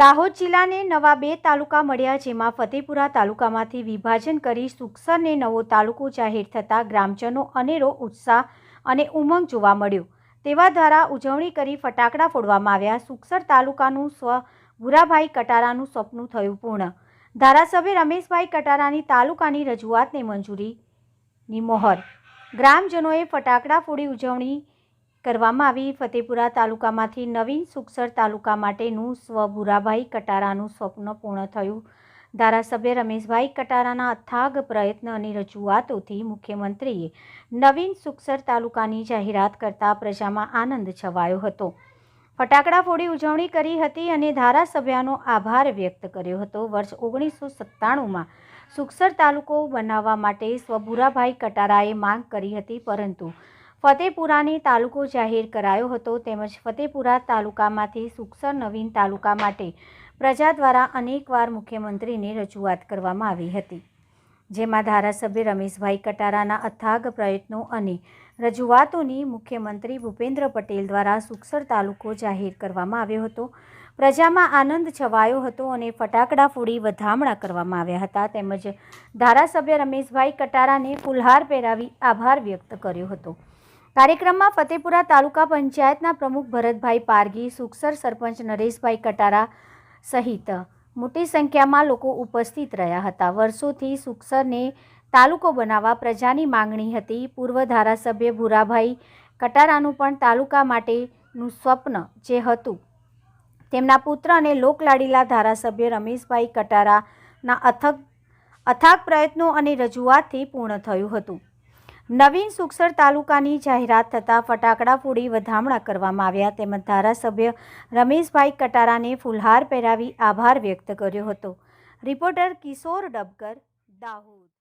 દાહોદ જિલ્લાને નવા બે તાલુકા મળ્યા જેમાં ફતેપુરા તાલુકામાંથી વિભાજન કરી સુખસરને નવો તાલુકો જાહેર થતાં ગ્રામજનો અનેરો ઉત્સાહ અને ઉમંગ જોવા મળ્યો. તેવા દ્વારા ઉજવણી કરી ફટાકડા ફોડવામાં આવ્યા. સુખસર તાલુકાનું સ્વ ભૂરાભાઈ કટારાનું સપનું થયું પૂર્ણ. ધારાસભ્ય રમેશભાઈ કટારાની તાલુકાની રજૂઆતને મંજૂરીની મોહર. ગ્રામજનોએ ફટાકડા ફોડી ઉજવણી કરવામાં આવી. ફતેપુરા તાલુકામાંથી નવીન સુખસર તાલુકા માટેનું સ્વ ભૂરાભાઈ કટારાનું સ્વપ્ન પૂર્ણ થયું. ધારાસભ્ય રમેશભાઈ કટારાના અથાગ પ્રયત્ન અને રજૂઆતોથી મુખ્યમંત્રીએ નવીન સુખસર તાલુકાની જાહેરાત કરતા પ્રજામાં આનંદ છવાયો હતો. ફટાકડા ફોડી ઉજવણી કરી હતી અને ધારાસભ્યનો આભાર વ્યક્ત કર્યો હતો. વર્ષ ઓગણીસો સત્તાણુંમાં સુખસર તાલુકો બનાવવા માટે સ્વભુરાભાઈ કટારાએ માંગ કરી હતી, પરંતુ ફતેપુરાને તાલુકો જાહેર કરાયો હતો તેમજ ફતેપુરા તાલુકામાંથી સુખસર નવીન તાલુકા માટે પ્રજા દ્વારા અનેકવાર મુખ્યમંત્રીને રજૂઆત કરવામાં આવી હતી. જેમાં ધારાસભ્ય રમેશભાઈ કટારાના અથાગ પ્રયત્નો અને રજૂઆતોની મુખ્યમંત્રી ભૂપેન્દ્ર પટેલ દ્વારા સુખસર તાલુકો જાહેર કરવામાં આવ્યો હતો. પ્રજામાં આનંદ છવાયો હતો અને ફટાકડા ફોડી વધામણા કરવામાં આવ્યા હતા. તેમજ ધારાસભ્ય રમેશભાઈ કટારાને ફુલહાર પહેરાવી આભાર વ્યક્ત કર્યો હતો. કાર્યક્રમમાં ફતેપુરા તાલુકા પંચાયતના પ્રમુખ ભરતભાઈ પારગી સુખસર સરપંચ નરેશભાઈ કટારા સહિત મોટી સંખ્યામાં લોકો ઉપસ્થિત રહ્યા હતા. વર્ષોથી સુખસરને તાલુકો બનાવવા પ્રજાની માંગણી હતી. પૂર્વ ધારાસભ્ય ભૂરાભાઈ કટારાનું પણ તાલુકા માટેનું સ્વપ્ન જે હતું તેમના પુત્ર અને લોકલાડીલા ધારાસભ્ય રમેશભાઈ કટારાના અથક, અથાગ પ્રયત્નો અને રજૂઆતથી પૂર્ણ થયું હતું. નવીન સુખસર તાલુકાની જાહેરાત થતાં ફટાકડા ફોડી વધામણા કરવામાં આવ્યા તેમજ ધારાસભ્ય રમેશભાઈ કટારાને ફુલહાર પહેરાવી આભાર વ્યક્ત કર્યો હતો. રિપોર્ટર કિશોર ડબકર, દાહોદ.